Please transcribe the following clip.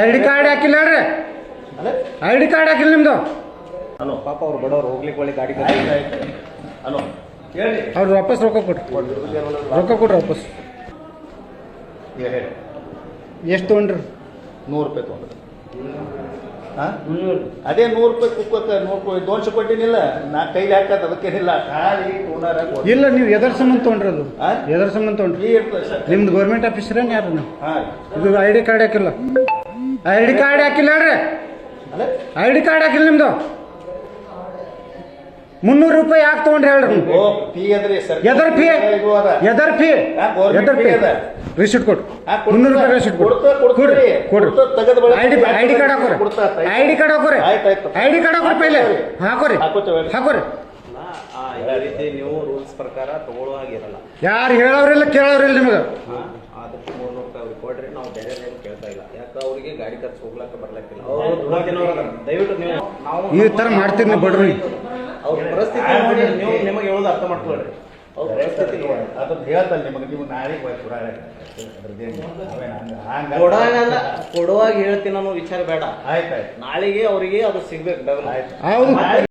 I D card ಹಾಕಿಲ್ಲ ರೀ I D card ಹಾಕಿಲ್ಲ ನಿಮ್ದು? ಹಲೋ ಪಾಪ ಅವ್ರು ಬಡವ್ರು ಹೋಗ್ಲಿಕ್ಕೆ ಒಳ್ಳೆ ಗಾಡಿ ಹಲೋ ಹೇಳಿ. ಅವ್ರು ವಾಪಸ್ ರೊಕ್ಕ ಕೊಡ್ರಿ ರೊಕ್ಕ ಕೊಡ್ರಿ ವಾಪಸ್. ಎಷ್ಟು ತೊಗೊಂಡ್ರಿ? ನೂರು ರೂಪಾಯಿ ತೊಗೊಂಡ್ರಿ. ಹಾಂ? ಅದೇ ನೂರು ರೂಪಾಯಿ ಕುಕ್ಕಕ್ಕೆ ನೂರು ರೂಪಾಯಿ ದೋನ್ಶೆ ಕೊಟ್ಟಿನಿಲ್ಲ. ನಾ ಕೈಲಿ ಹಾಕದ ಅದಕ್ಕೇನಿಲ್ಲ. ಖಾಲಿ ಓನರ್. ಇಲ್ಲ ನೀವು ಎದರ ಸಂಬಂಧ ತೊಗೊಂಡ್ರಿ ಅದು. ಎದರ್ ಸಂಬಂಧ ತೊಗೊಂಡ್ರಿ. ನಿಮ್ದು ಗೌರ್ಮೆಂಟ್ ಆಫೀಸರೇನು ಯಾರು? ನೀವು ಇದು ಐ ಡಿ ಕಾರ್ಡ್ ಹಾಕಿಲ್ಲ. ಐ ಡಿ ಕಾರ್ಡ್ ಹಾಕಿಲ್ಲ ಹೇಳ್ರಿ. ಐ ಡಿ ಕಾರ್ಡ್ ಹಾಕಿಲ್ಲ ನಿಮ್ದು. ಮುನ್ನೂರು ರೂಪಾಯಿ ಯಾಕೆ ತಗೊಂಡ್ರಿ ಹೇಳ್ರಿ. ಎದರ್ ಫೀ ಅದ. ಎದರ್ ಫೀ ಎದರ್ ಫೀ ರಿಸಿಟ್ ಕೊಡು. ಹಾ, ಕೊಡ್ತಾ- ಮುನ್ನೂರು ರೂಪಾಯಿ ರಿಸಿಟ್. ಕೊಡ್ರಿ ಕೊಡ್ರಿ. I D I D card ಹಾಕೋರಿ. I D card ಹಾಕೋರಿ. ಐ ಡಿ ಕಾರ್ಡ್ ಹಾಕೋರಿ ಪೈಲೆ. ಹಾಕೋರಿ. ಹಾಕೋತೇವೆ. ಹಾಕೋರಿ. ಈ ರೀತಿ ನೀವು ರೂಲ್ಸ್ ಪ್ರಕಾರ ತಗೊಳ್ಳೋ ಹಾಗಿರಲ್ಲ ಯಾರು ಹೇಳೋರಿಲ್ಲ ಕೇಳೋರಿಲ್ಲ ನಿಮಗೆ. ಮೂರ್ನೂರು ರೂಪಾಯಿ ಅವ್ರಿಗೆ ಕೊಡ್ರಿ ನಾವು ಬೇರೆ ಏನು ಕೇಳ್ತಾ ಇಲ್ಲ. ಯಾಕೆ ಅವರಿಗೆ ಗಾಡಿ ಖರ್ಚು ಹೋಗ್ಲಕ್ಕ ಬರ್ಲಕ್ಕಿಲ್ಲ. ಅವರು ದಯವಿಟ್ಟು ನೀವು ನಾವು ಈ ಥರ ಮಾಡ್ತೀರಿ ಬಡ್ರಿ. ಅವ್ರ ಪರಿಸ್ಥಿತಿ ನೋಡಿ ನೀವು ನಿಮಗೆ ಹೇಳೋದು ಅರ್ಥ ಮಾಡ್ಕೊಳ್ರಿ ಅವ್ರ ಪರಿಸ್ಥಿತಿ ನೋಡಿ. ಅದನ್ನ ಹೇಳ್ತಲ್ಲ ನಿಮಗೆ ನೀವು ಕೊಡುವಾಗ ಕೊಡುವಾಗ ಹೇಳ್ತೀನಿ ಅನ್ನೋ ವಿಚಾರ ಬೇಡ. ಆಯ್ತು ಆಯ್ತು ನಾಳೆಗೆ ಅವರಿಗೆ ಅದು ಸಿಗ್ಬೇಕು ಡಬಲ್ ಆಯ್ತು. ಹೌದು.